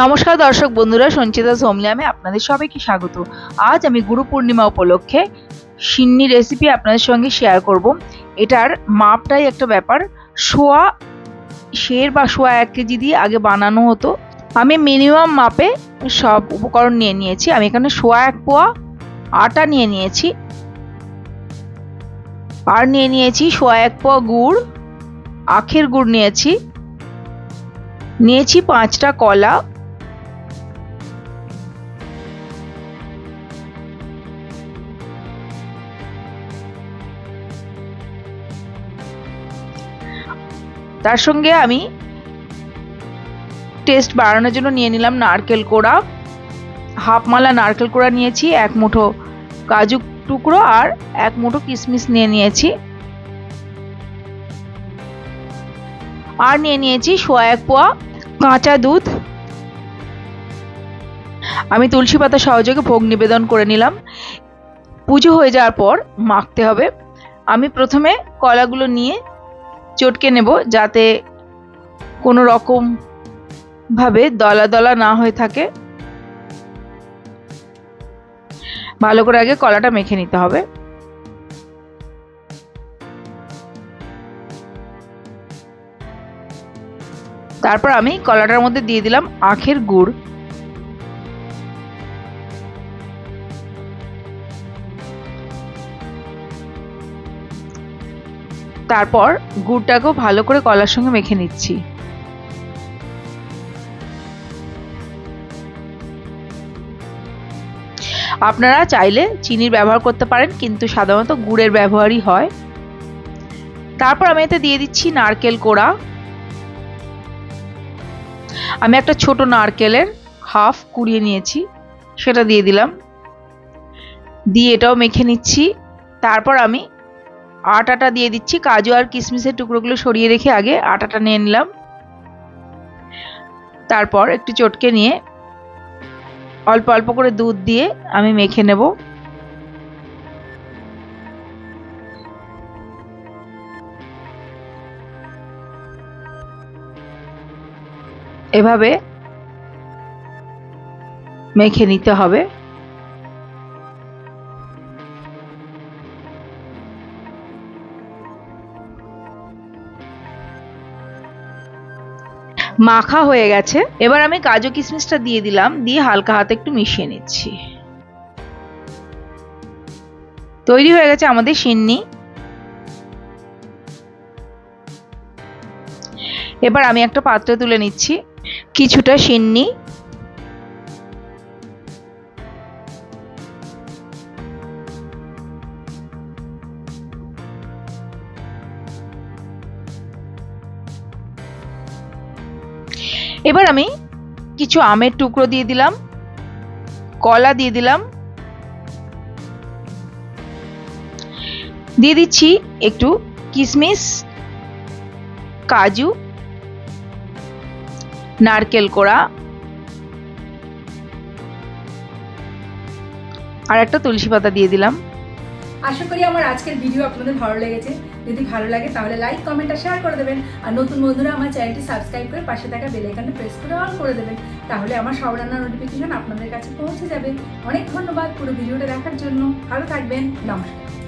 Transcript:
নমস্কার দর্শক বন্ধুরা, সঞ্চিতা সোমলিয়ামে আপনাদের সবাইকে স্বাগত। আজ আমি গুরু পূর্ণিমা উপলক্ষে সিন্নি রেসিপি আপনাদের সঙ্গে শেয়ার করব। এটার মাপটাই একটা ব্যাপার। সোয়া শের বা সোয়া এক কেজি দিয়ে আগে বানানো হতো। আমি মিনিমাম মাপে সব উপকরণ নিয়ে নিয়েছি। আমি এখানে সোয়া এক পোয়া, আটা নিয়ে নিয়েছি। আর নিয়ে নিয়েছি সোয়া এক পোয়া গুড়, আখের গুড় নিয়েছি। নিয়েছি পাঁচটা কলা তার সঙ্গে আমি টেস্ট বাড়ানোর জন্য নিয়ে নিলাম নারকেল কোড়া। হাফ মালা নারকেল কোড়া নিয়েছি, এক মুঠো কাজু টুকরো আর এক মুঠো কিশমিশ নিয়ে নিয়েছি। আর নিয়ে নিয়েছি সোয়া এক পোয়া কাঁচা দুধ। আমি তুলসী পাতা সহযোগে ভোগ নিবেদন করে নিলাম। পুজো হয়ে যাওয়ার পর মাখতে হবে। আমি প্রথমে কলাগুলো নিয়ে চটকে নেব যাতে কোনো রকম ভাবে দলা দলা না হয়ে থাকে। ভালো করে আগে কলাটা মেখে নিতে হবে। তারপর আমি কলাটার মধ্যে দিয়ে দিলাম আখের গুড়। তারপর গুড়টাকেও ভালো করে কলার সঙ্গে মেখে নিচ্ছি। আপনারা চাইলে চিনির ব্যবহার করতে পারেন, কিন্তু সাধারণত গুড়ের ব্যবহারই হয়। তারপর আমি এতে দিয়ে দিচ্ছি নারকেল কোড়া। আমি একটা ছোট নারকেলের হাফ কুড়িয়ে নিয়েছি, সেটা দিয়ে দিলাম। দিয়ে এটাও মেখে নিচ্ছি। তারপর আমি আটাটা দিয়ে দিচ্ছি, কাজু আর কিশমিশের টুকরোগুলো সরিয়ে রেখে আগে আটাটা নিয়ে নিলাম। তারপর একটু চটকে নিয়ে অল্প অল্প করে দুধ দিয়ে আমি মেখে নেব। এভাবে মেখে নিতে হবে। মাখা হয়ে গেছে। এবার আমি কাজু কিশমিশটা দিয়ে দিলাম, দিয়ে হালকা হাতে একটু মিশিয়ে নিচ্ছি। তৈরি হয়ে গেছে আমাদের সিন্নি। এবার আমি একটা পাত্রে তুলে নিচ্ছি, কিছুটা সিন্নি। এবার আমি কিছু আমের টুকরো দিয়ে দিলাম, কলা দিয়ে দিলাম। দিয়ে দিচ্ছি একটু কিশমিশ কাজু, নারকেল কোড়া আর একটা তুলসী পাতা দিয়ে দিলাম। আশা করি আমার আজকের ভিডিও আপনাদের ভালো লেগেছে। যদি ভালো লাগে তাহলে লাইক কমেন্ট আর শেয়ার করে দেবেন। আর নতুন বন্ধুরা আমার চ্যানেলটি সাবস্ক্রাইব করে পাশে থাকা বেল আইকনটা প্রেস করে অন করে দেবেন। তাহলে আমার সব রান্নার নোটিফিকেশন আপনাদের কাছে পৌঁছে যাবে। অনেক ধন্যবাদ পুরো ভিডিওটা দেখার জন্য। ভালো থাকবেন। নমস্কার।